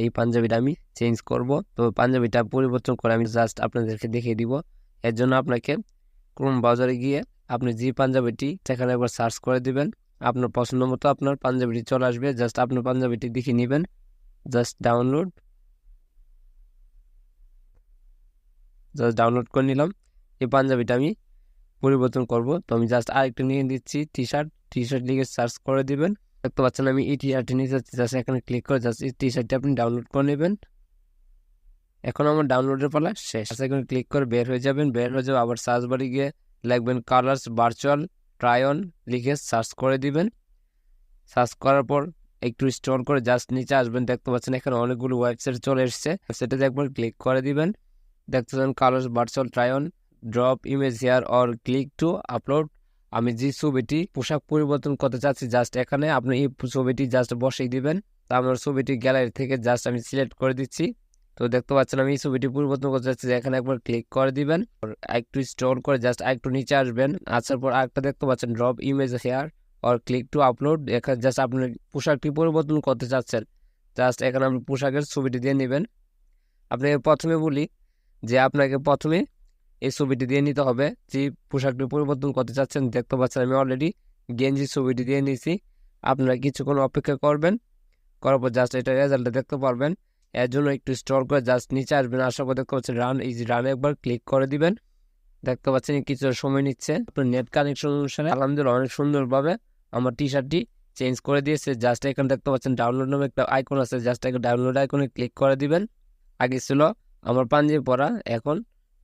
এই পাঞ্জাবিটা আমি চেঞ্জ করব। তো পাঞ্জাবিটা পরিবর্তন করে আমি জাস্ট আপনাদেরকে দেখিয়ে দিব। এর জন্য আপনাকে ক্রোম ব্রাউজারে গিয়ে আপনি যে পাঞ্জাবিটি সেখানে একবার সার্চ করে দিবেন। আপনার পছন্দ মতো আপনার পাঞ্জাবিটি চলে আসবে। জাস্ট আপনার পাঞ্জাবিটি দেখে নেবেন। জাস্ট ডাউনলোড জাস্ট ডাউনলোড করে নিলাম। এই পাঞ্জাবিটা আমি পরিবর্তন করব। তো আমি জাস্ট আরেকটা নিয়ে দিচ্ছি টি শার্ট টি শার্ট লিখে সার্চ করে দিবেন। দেখতে পাচ্ছেন আমি এই টি শার্টটি নিয়ে যাচ্ছি জাস্ট এখানে ক্লিক করে জাস্ট এই টি শার্টটি আপনি ডাউনলোড করে নেবেন। এখন আমার ডাউনলোডের পালা শেষ। আছে এখানে ক্লিক করে বের হয়ে যাবেন, বের হয়ে যাবে আবার সার্চ বারে গিয়ে লিখবেন কালার্স ভার্চুয়াল ট্রায়ন লিখে সার্চ করে দিবেন। সার্চ করার পর একটু স্টোর করে জাস্ট নিচে আসবেন, দেখতে পাচ্ছেন এখানে অনেকগুলো ওয়েবসাইট চলে এসছে। সেটাতে একবার ক্লিক করে দিবেন। দেখতে পাচ্ছেন colours virtual try on drop image here or click to upload আমি যে ছবিটি পোশাক পরিবর্তন করতে চাচ্ছি জাস্ট এখানে আপনি এই ছবিটি জাস্ট বসিয়ে দিবেন। তা আমার ছবিটি গ্যালারি থেকে জাস্ট আমি সিলেক্ট করে দিচ্ছি। তো দেখতে পাচ্ছেন, আমি এই ছবিটি পরিবর্তন করতে চাচ্ছি, এখানে একবার ক্লিক করে দিবেন। একটু স্টোর করে জাস্ট একটু নিচে আসবেন। আসার পর আরেকটা দেখতে পাচ্ছেন drop image here or click to upload এখানে জাস্ট আপনি পোশাকটি পরিবর্তন করতে চাচ্ছেন। জাস্ট এখানে আপনি পোশাকের ছবিটি দিয়ে নেবেন। আপনাকে প্রথমে বলি যে আপনাকে প্রথমে এই ছবিটি দিয়ে নিতে হবে। যে পোশাকটি পরিবর্তন করতে চাচ্ছেন, দেখতে পাচ্ছেন আমি অলরেডি গেঞ্জি ছবিটি দিয়ে নিয়েছি। আপনারা কিছুক্ষণ অপেক্ষা করবেন। করার পর জাস্ট এটা রেজাল্টটা দেখতে পারবেন। এর জন্য একটু স্টোর করে জাস্ট নিচে আসবেন। আসার পর দেখতে পাচ্ছেন রান এই রানে একবার ক্লিক করে দিবেন। দেখতে পাচ্ছেন কিছু সময় নিচ্ছে। আপনার নেট কানেকশন অনুসারে আলহামদুলিল্লাহ অনেক সুন্দরভাবে আমার টি শার্টটি চেঞ্জ করে দিয়েছে। জাস্ট এখানে দেখতে পাচ্ছেন ডাউনলোড নামে একটা আইকন আছে। জাস্ট একটা ডাউনলোড আইকনে ক্লিক করে দিবেন। আগে ছিল আমার পাঞ্জাবি পরা, এখন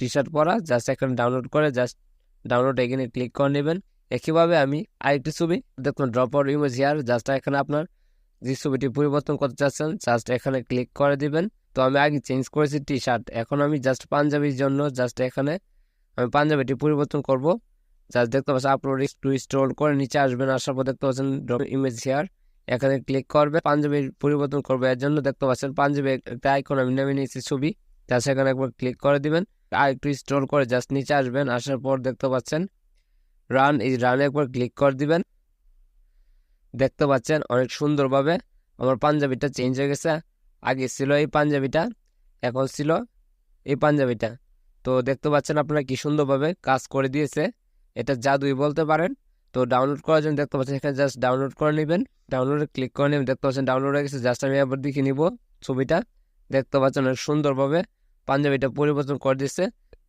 টি শার্ট পরা জাস্ট এখানে ডাউনলোড করে জাস্ট ডাউনলোড এখানে ক্লিক করে নেবেন। একইভাবে আমি আরেকটি ছবি, দেখুন drop out image here just এখানে আপনার যে ছবিটি পরিবর্তন করতে চাচ্ছেন জাস্ট এখানে ক্লিক করে দিবেন। তো আমি আগে চেঞ্জ করেছি টি শার্ট এখন আমি জাস্ট পাঞ্জাবির জন্য জাস্ট এখানে আমি পাঞ্জাবিটি পরিবর্তন করব। জাস্ট দেখতে পাচ্ছেন আপলোড একটু স্ট্রোল করে নিচে আসবেন, আসার পর দেখতে পাচ্ছেন ড্রপ ইমেজ হেয়ার এখানে ক্লিক করবে পাঞ্জাবির পরিবর্তন করবে। এর জন্য দেখতে পাচ্ছেন পাঞ্জাবি একটা আইকন আমি নেমে নিয়েছি ছবি জাস্ট এখানে একবার ক্লিক করে দিবেন। আর একটু স্ট্রোল করে জাস্ট নিচে আসবেন, আসার পর দেখতে পাচ্ছেন রান এই রানে একবার ক্লিক করে দিবেন। দেখতে পাচ্ছেন অনেক সুন্দরভাবে আমার পাঞ্জাবিটা চেঞ্জ হয়ে গেছে। আগে ছিল এই পাঞ্জাবিটা, এখন ছিল এই পাঞ্জাবিটা। তো দেখতে পাচ্ছেন আপনারা কি সুন্দরভাবে কাজ করে দিয়েছে। এটা জাদুই বলতে পারেন। তো ডাউনলোড করার জন্য দেখতে পাচ্ছেন এখানে জাস্ট ডাউনলোড করে নেবেন। ডাউনলোডে ক্লিক করে নেবেন। দেখতে পাচ্ছেন ডাউনলোড হয়ে গেছে। জাস্ট আমি আবার দেখে নিব ছবিটা। দেখতে পাচ্ছেন অনেক সুন্দরভাবে পাঞ্জাবিটা পরিবর্তন করে দিচ্ছে।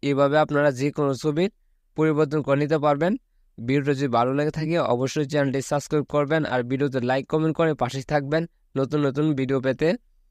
এভাবে আপনারা যে কোনো ছবির পরিবর্তন করে নিতে পারবেন। ভিডিওটা যদি ভালো লাগে থাকে, অবশ্যই চ্যানেলটি সাবস্ক্রাইব করবেন আর ভিডিওতে লাইক, কমেন্ট করে পাশে থাকবেন। নতুন নতুন ভিডিও পেতে